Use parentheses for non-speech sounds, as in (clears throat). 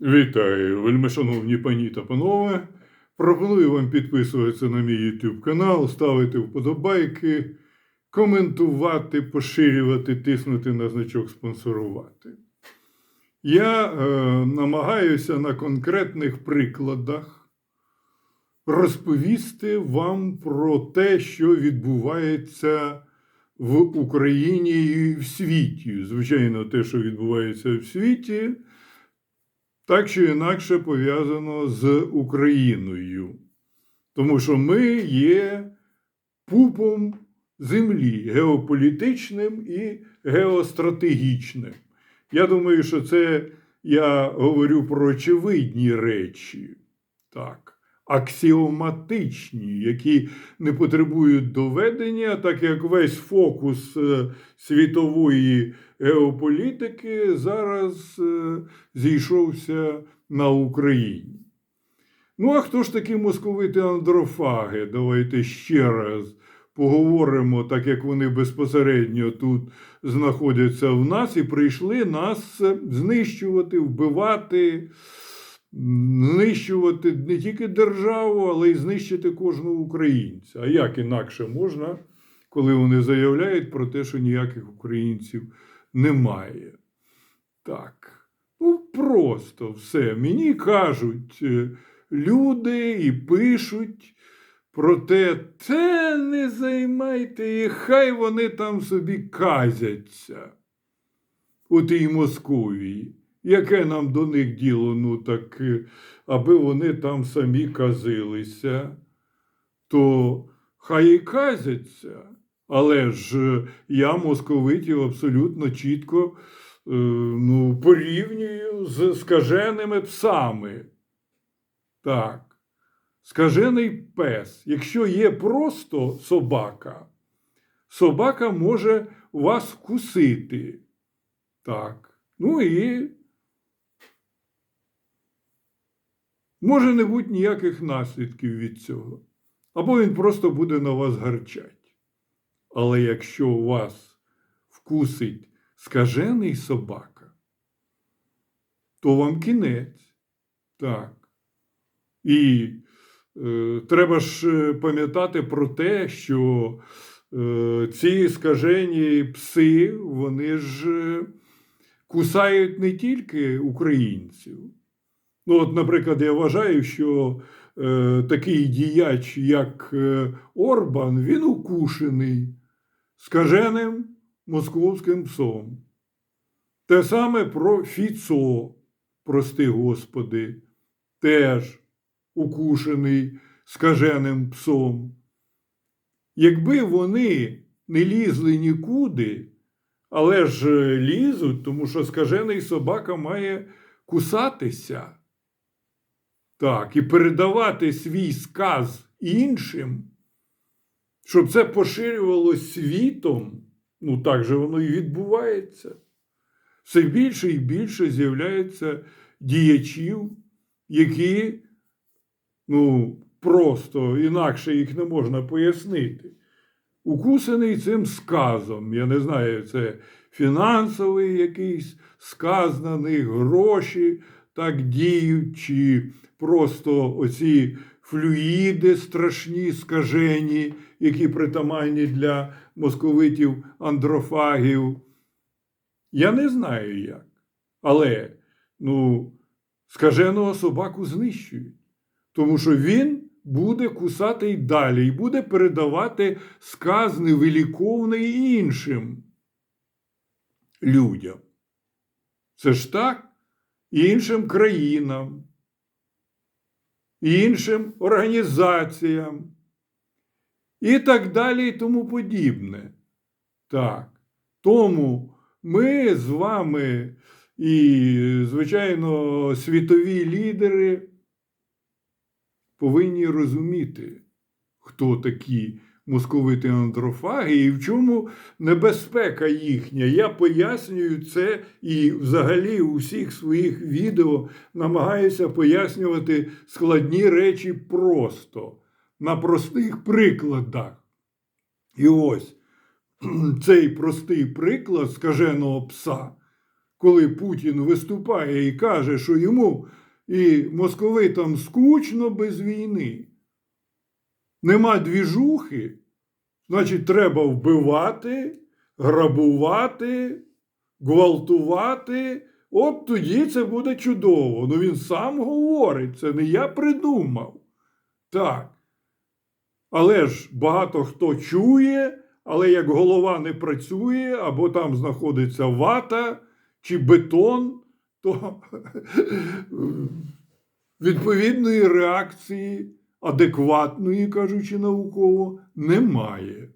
Вітаю, вельмишановні пані та панове. Пропоную вам підписуватися на мій YouTube канал, ставити вподобайки, коментувати, поширювати, тиснути на значок спонсорувати. Я е, намагаюся на конкретних прикладах розповісти вам про те, що відбувається в Україні і в світі. Звичайно, те, що відбувається в світі, так чи інакше пов'язано з Україною. Тому що ми є пупом землі геополітичним і геостратегічним. Я думаю, що це я говорю про очевидні речі, так, аксіоматичні, які не потребують доведення, так як весь фокус е, світової геополітики зараз е, зійшовся на Україні. Ну, а хто ж такі московити андрофаги? Давайте ще раз поговоримо, так як вони безпосередньо тут знаходяться в нас і прийшли нас знищувати, вбивати, знищувати не тільки державу, але й знищити кожного українця. А як інакше можна, коли вони заявляють про те, що ніяких українців немає? Так. Ну, просто все. Мені кажуть е, люди і пишуть про те, те не займайте їх, хай вони там собі казяться у тій Московії. Яке нам до них діло, ну так, е, аби вони там самі казилися, то хай і казяться. Але ж е, я московитів абсолютно чітко е, ну, порівнюю з скаженими псами. Так. Скажений пес. Якщо є просто собака, собака може вас вкусити. Так. Ну і може не бути ніяких наслідків від цього. Або він просто буде на вас гарчать. Але якщо вас вкусить скажений собака, то вам кінець. Так. І е, треба ж е, пам'ятати про те, що е, ці скажені пси, вони ж е, кусають не тільки українців. Ну, от, наприклад, я вважаю, що е, такий діяч, як е, Орбан, він укушений скаженим московським псом. Те саме про Фіцо, прости Господи, теж укушений скаженим псом. Якби вони не лізли нікуди, але ж лізуть, тому що скажений собака має кусатися. Так, і передавати свій сказ іншим, щоб це поширювалося світом, ну так же воно і відбувається. Все більше і більше з'являється діячів, які ну, просто інакше їх не можна пояснити. Укусаний цим сказом. Я не знаю, це фінансовий якийсь сказ на них, гроші так діють, просто оці флюїди страшні, скажені, які притаманні для московитів андрофагів. Я не знаю як. Але ну, скаженого собаку знищують, тому що він буде кусати й далі, і буде передавати сказ невиліковний іншим людям. Це ж так іншим країнам, іншим організаціям, і так далі, і тому подібне. Так. Тому ми з вами і, звичайно, світові лідери повинні розуміти, хто такі московити андрофаги і в чому небезпека їхня. Я пояснюю це і взагалі у всіх своїх відео намагаюся пояснювати складні речі просто на простих прикладах. І ось (clears throat) цей простий приклад скаженого пса коли Путін виступає і каже, що йому і московитам скучно без війни. Нема двіжухи, значить, треба вбивати, грабувати, гвалтувати. От тоді це буде чудово. Ну він сам говорить, це не я придумав. Так. Але ж багато хто чує, але як голова не працює, або там знаходиться вата чи бетон, то (laughs) відповідної реакції, адекватної, кажучи науково, немає.